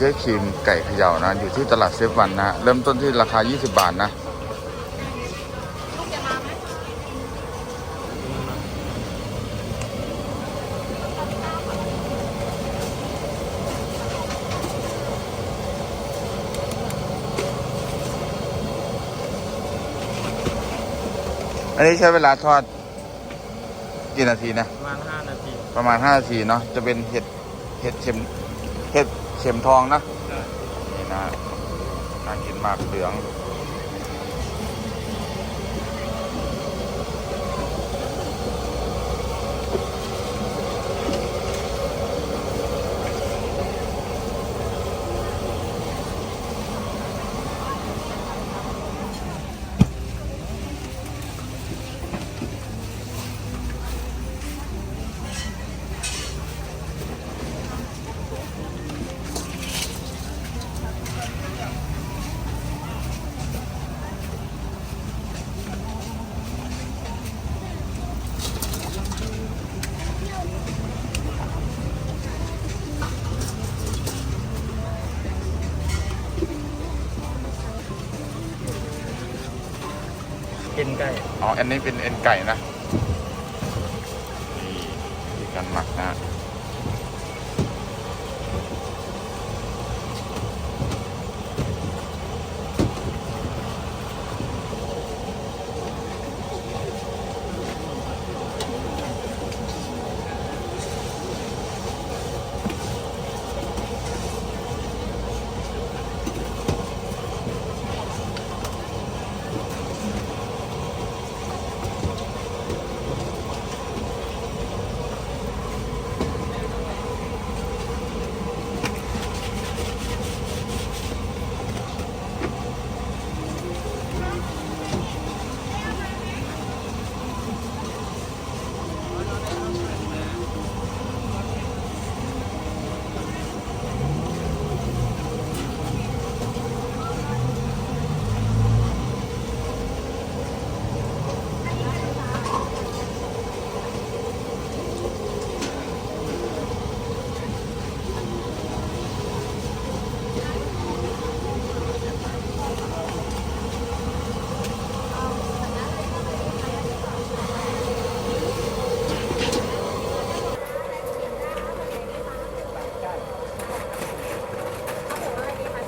จ๊ครีมไก่เขย่านะ อยู่ที่ตลาดเซฟวันนะ เริ่มต้นที่ราคา 20 บาทนะลูกจะมาไหมอันนี้ใช้เวลาทอดกี่นาทีนะ ประมาณ 5 นาที ประมาณ 5 นาทีเนาะจะเป็นเห็ดเห็ดเข็ม เห็ดเข็มทองนะนี่นะน่ากินมากเหลือง อ๋ออันนี้เป็นเอ็นไก่นะ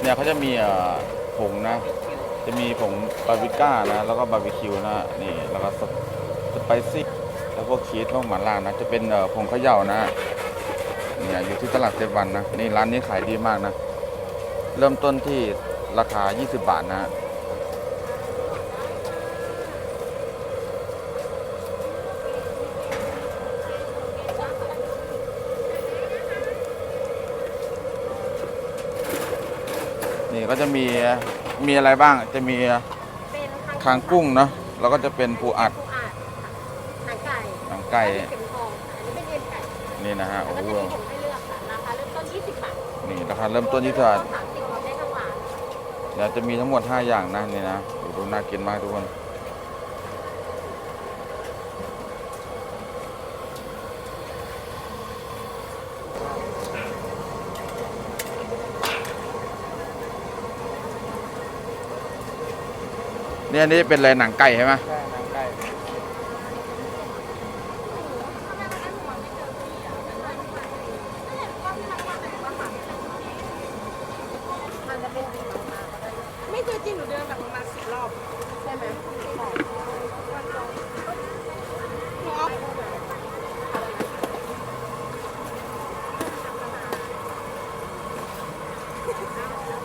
เนี่ยเขาจะมีเอ่อผงนะ จะมีผงบาร์บีก้านะ แล้วก็บาร์บีคิวนะนี่แล้วก็สสไปซี่แล้วพวกชีสพวกหม่าล่านะ จะเป็นเอ่อผงเขย่านะเนี่ยอยู่ที่ตลาดเซวันนะนี่ร้านนี้ขายดีมากนะ เริ่มต้นที่ราคา 20 บาทนะ นี่ก็จะมีมีอะไรบ้างจะมีเป็นคางกุ้งเนาะแล้วก็จะเป็นปูอัดปูอัดค่ะหนังไก่หนังไก่เข็มทองค่ะอันนี้เป็นเอ็นไก่นี่นะฮะแล้วโอ้ก็โหจะมีผงให้เลือกค่ะราคาเริ่มต้น 20 บาทนี่ราคาเริ่มต้นที่เท่าไหร่สามสิบเราได้ทั้งหวานเดี๋ยวจะมีทั้งหมด 5 อย่างนะนี่นะดูดูน่ากินมากทุกคน นี่ยอันนี้เป็นอะไรหนังไก่ใช่ไหมใช่หนังไก่ มันจะเป็นสีฟ้าๆไม่เคยจริงหนูเดินแบบประมาณสิบรอบ ใช่ไหมใช่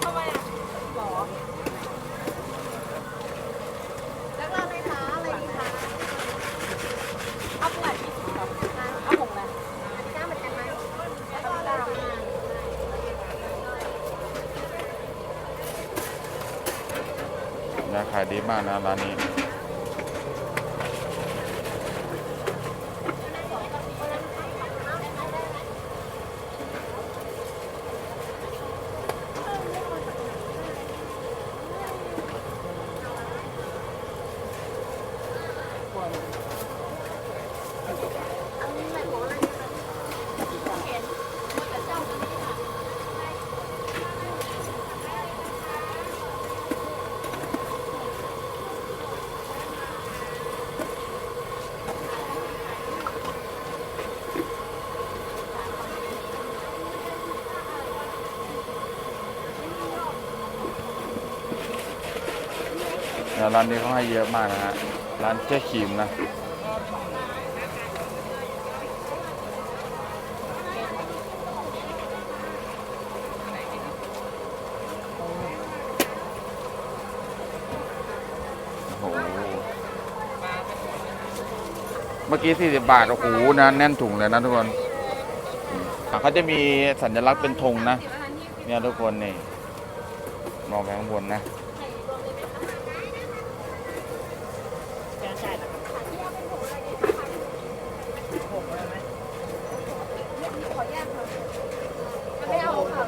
ทำไมอะหรอแล้วเราเลยคะอะไรดีคะเอาปูอัดยี่สิบครับเอาผงอะไรอันนี้ได้เหมือนกันไหมเอาปูดำ นะขายดี มากนะร้านนี้ ร้านนี้เขาให้เยอะมากนะฮะ ร้านเจ๊ขีมนะโอ้โหเมื่อกี้ 40 บาท โอ้โหนะแน่นถุงเลยนะทุกคนเขาจะมีสัญลักษณ์เป็นธงนะ เนี่ยทุกคนนี่ มองไปข้างบนนะ ไม่เอาค่ะจะเป็ น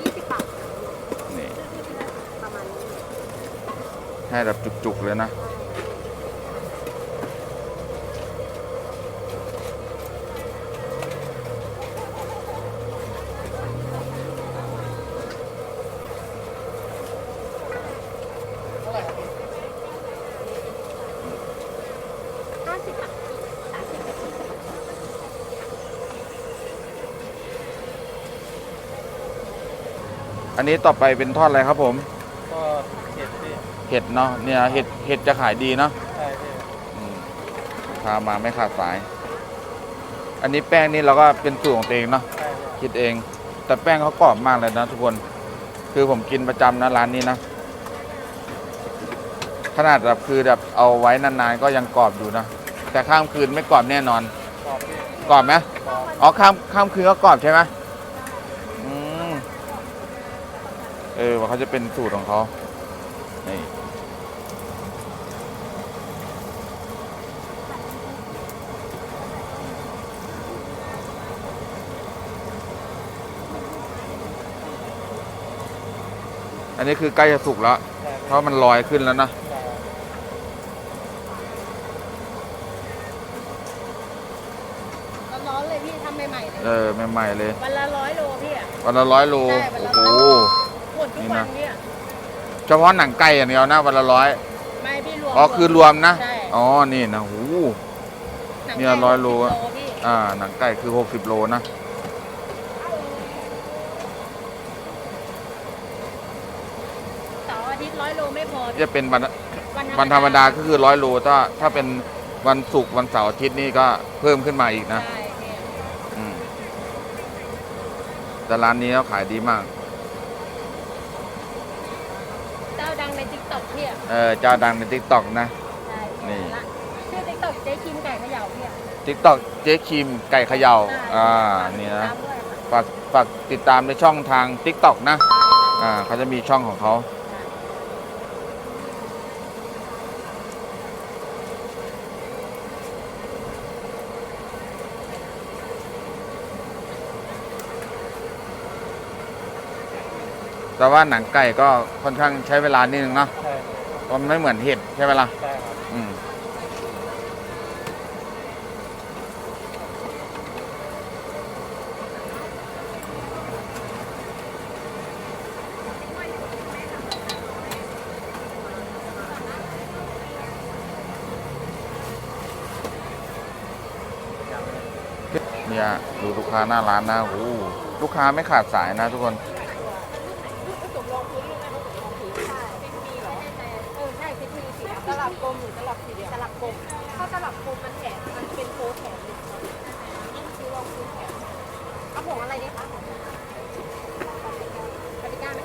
ยี่สิบบาทนี่ประมาณนี้ให้แบบจุกๆเลยนะ ห้าสิบบาทสามสิบอันนี้ต่อไปเป็นทอดอะไรครับผม ก็เห็ดพี่เห็ดเนาะเนี่ยเห็ดเห็ดจะขายดีเนาะใช่พี่อืมพามาไม่ขาดสาย อันนี้แป้งนี่เราก็เป็นสูตรของตัวเองเนาะใช่พี่คิดเอง แต่แป้งเขากรอบมากเลยนะทุกคน คือผมกินประจำนะร้านนี้นะขนาดแบบคือแบบเอาไว้นานๆก็ยังกรอบอยู่นะ แต่ข้ามคืนไม่กรอบแน่นอน กรอบพี่กรอบไหมกรอบอ๋อข้ามข้ามคืนก็กรอบใช่ไหมอืมเออว่าเขาจะเป็นสูตรของเขานี่อันนี้คือใกล้จะสุกแล้วใช่เพราะมันลอยขึ้นแล้วนะ ใช่ ร้อนๆเลยพี่ ทำใหม่ๆเลยเออใหม่ๆเลย วันละร้อยโลพี่อะวันละร้อยโลใช่วันละโอ้ร้โห อยหมดทุกนี่วันะนพี่อะเฉพาะหนังไก่อย่างเดียวนะวันละร้อยไม่พี่รวมอ๋อคือรวมนะ ใช่อ๋อ นี่นะโอ้โหหงเนี่ยไก่ร้อยโลสิบอะพี่อ่า หนังไก่คือ 60 โลนะ เสาร์อาทิตย์ร้อยโลไม่พอจะเป็นวันวันธรรมดาก็คือร้อยโลถ้าถ้าเป็นวันศุกร์วันเสาร์อาทิตย์นี่ก็เพิ่มขึ้นมาอีกนะ ใช่พี่ อืม แต่ร้านนี้เขาขายดีมาก เจ้าดังในติ๊กต็อกพี่อะเออเจ้าดังในทิกตอกนะ ใช่นี่ ละชื่อติ๊กต็อกเจ๊คิมไก่เขย่าพี่อะทิกตอกเจ๊คิมไก่เขย่าใช่อ่านี่นะ ตามด้วยค่ะฝากฝากติดตามในช่องทาง t ิ k t o k นะ อ่าเขาจะมีช่องของเขา แต่ว่าหนังไก่ก็ค่อนข้างใช้เวลานิดนึงเนาะใช่เพราะมันไม่เหมือนเห็ดใช่ไหมล่ะใช่ครับอืมเนี่ยดูลูกค้าหน้าร้านนะโอ้โหลูกค้าไม่ขาดสายนะทุกคน รือสลับสีเดียวสลับกลมถ้าสลับกลมมันแถมมันเป็นโค้ดแถมเลยนี่คือรองพื้นแถมเอาผงอะไรดีคะผงปาปริก้าไหม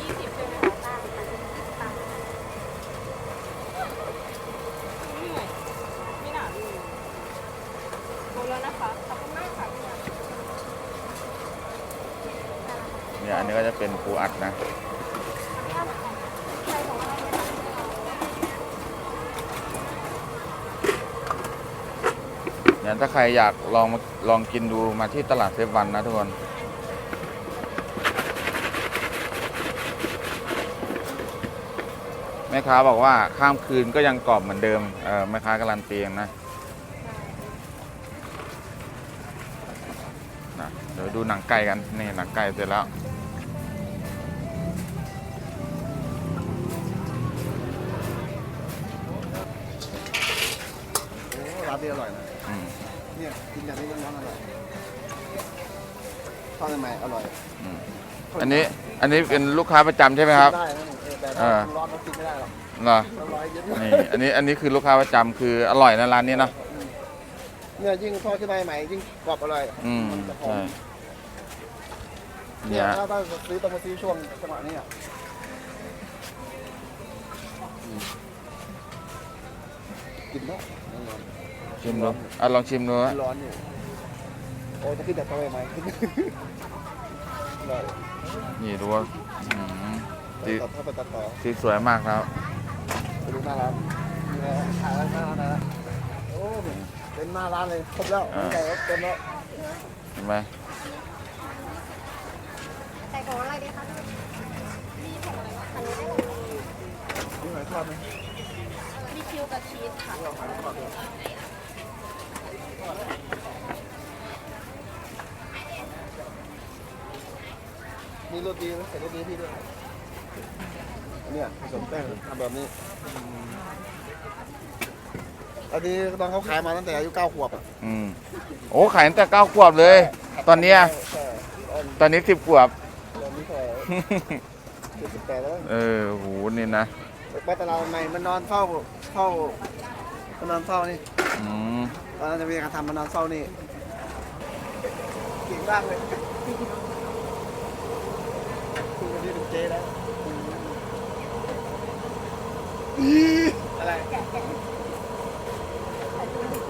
ยี่สิบใช่ไหมคะได้ค่ะยี่สิบบาทเหนื่อยไม่หนาเลยหมดแล้วนะคะ ขอบคุณมากค่ะพี่ เนี่ยอันนี้ก็จะเป็นปู อัดนะเนี่ยถ้าใครอยากลองมาลองกินดูมาที่ตลาดเซฟวันนะทุกคนแม่ค้าบอกว่าข้ามคืนก็ยังกรอบเหมือนเดิมเออแม่ค้าการันตีเองนะนะ เดี๋ยวดูหนังไก่กัน นี่หนังไก่เสร็จแล้ว ดีอร่อยนะอืมเนี่ยกินอย่างนี้ร้อนๆอร่อยทอดใหม่ๆอร่อยอืมอันนี้อันนี้เป็นลูกค้าประจำใช่ไหมครับ ได้นะเออแต่เอถ้าอร้อนมันกินไม่ได้หรอกเหรอมันร้อยเยอะนี่ อันนี้อันนี้คือลูกค้าประจำคืออร่อยนะร้านนี้เนาะเนี่ยยิ่งทอดขึ้นมาใหม่ยิ่งกรอบอร่อยอืมนจะหอใช่มเนี่เนี่ยยถ้าถ้าซื้อต้องมาซื้อช่วงจังหวะนี้อะอืมกินเนาะร้อน ชิมดูอะลองชิมดูๆฮะร้อนอยู่โอ้จะขึ้นแต่ตัวใหม่ๆขึ้นอร่อยนี่ดูว่าอืมสีตัดถ้าไปตัดต่อสีสวยมากครับไปดูหน้าร้านนี่นะถ่ายหน้าร้านนะโอ้เป็นหน้าร้านเลยครบแล้วใหญ่แล้วเต็มแล้วเห็นไหมใส่ของอะไรดีคะมีของอะไรบ้างอันนี้ได้เลยนี่หอยทอดไหมมีคิวกับชีสค่ะ มีโรตีไหมใส่โรตีพี่ด้วยอันเนี้ยผสมแป้งทำแบบนี้อันนี้ตอนเขาขายมาตั้งแต่อายุเก้าขวบอะอืมโอ้ขายตั้งแต่เก้าขวบเลย ตอนเนี้ยใช่ตอนตอนนี้สิบขวบ ตอนนี้แค่เจ็ดสิบแปดแล้ว เออโหนี่นะไปตลาดใหม่มันนอนเฝ้าเฝ้ามันนอนเฝ้านี่อืม ตอนนั้นจะมีการทำมันนอนเฝ้านี่เก่งมากเลยคุณวันนี้เป็นเจ๊แล้วอีอะไร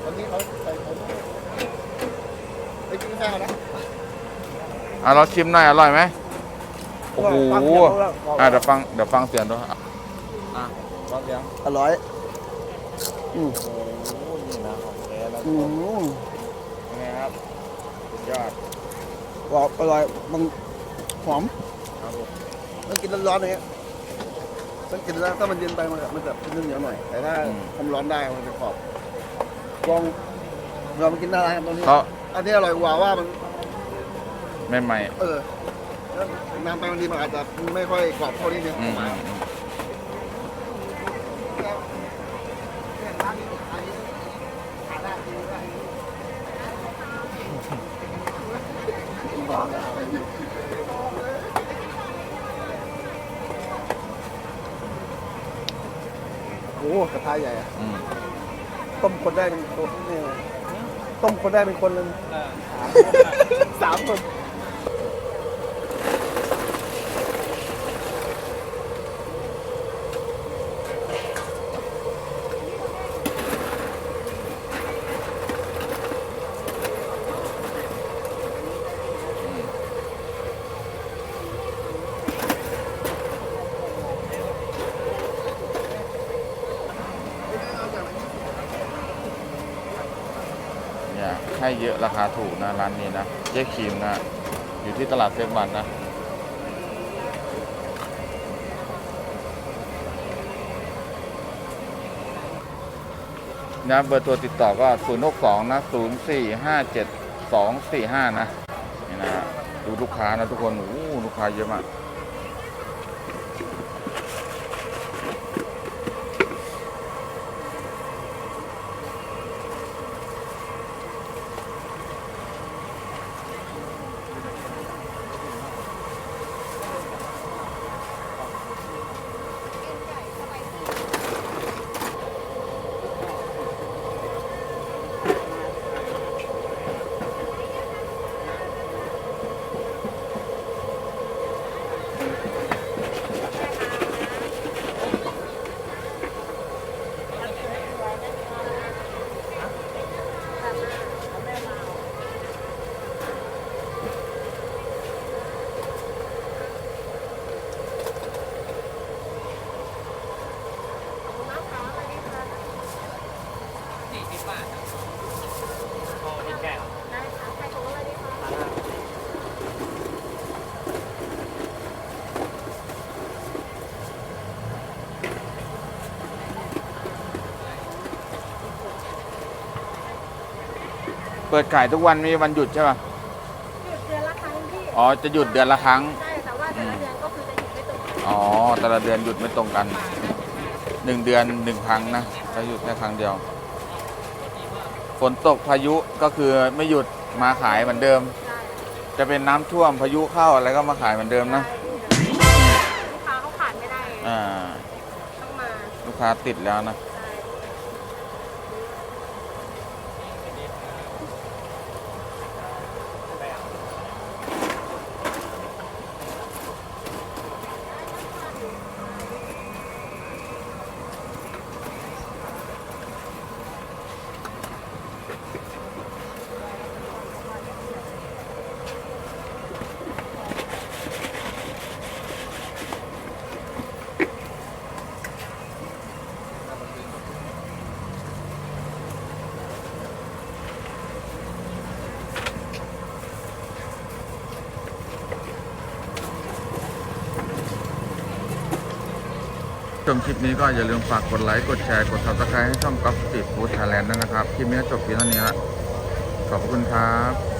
ตอนนี้เขาใส่ผมไปกินข้าวนะอะเราชิมหน่อยอร่อยไหมโอ้โหฟังเสียงเขาแล้วอะเดี๋ยวฟังเดี๋ยวฟังเสียงดูอะอะร้อนเสียงอร่อย อืมโอ้ยนี่นะข องแท้แล้วอืมยังไงครับสุดยอดกรอบอร่อยมันหอมครับผมมันกินร้อนๆอย่างเงี้ยมันกินแล้วถ้ามันเย็นไปมันจะมันจะเหนียวๆหน่อย แต่ถ้าความร้อนได้มันจะกรอบลองเรามากินหน้าร้านกันตรงนี้เขาอันนี้อร่อยกว่าว่ามัน ใหม่ เออแล้วนานไปบางทีมันอาจจะไม่ค่อยกรอบเท่านี้เนี่ยๆอืมอืมอืมโอ้กระทะใหญ่อะ อืม ต้มคน ได้เป็นคนนี่เลยต้มคนได้เป็นคนเลยสามคน เนี่ยให้เยอะ ราคาถูกนะร้านนี้นะเจ๊ครีมนะ อยู่ที่ตลาดเซฟวันนะนะเบอร์ตัวติดต่อก็ 0 6 2 นะ 0 4 5 7 2 4 5 นะนี่นะฮะดูลูกค้านะทุกคน โอ้ลูกค้าเยอะมาก เปิดขายทุกวันมีวันหยุดใช่ป่ะ หยุดเดือนละครั้งที่อ๋อ จะหยุดเดือนละครั้ง ใช่ แต่ว่าแต่ละเดือนก็คือจะหยุดไม่ตรงกันอ๋อ แต่ละเดือนหยุดไม่ตรงกันหนึ่งเดือนหนึ่งครั้งนะจะหยุดแค่ครั้งเดียว ฝนตกพายุก็คือไม่หยุดมาขายเหมือนเดิม ใช่จะเป็นน้ำท่วมพายุเข้าอะไรก็มาขายเหมือนเดิมนะ ลูกค้าเขาขาดไม่ได้ไงอ่า ต้องมา ลูกค้าติดแล้วนะ มคลิปนี้ก็อย่าลืมฝากกดไลค์ กดแชร์ กด subscribe ให้ช่องก๊อฟสตรีทฟู้ดไทยแลนด์ด้วยนะครับ คลิปนี้จบเพียงเท่านี้ละ ขอบคุณครับ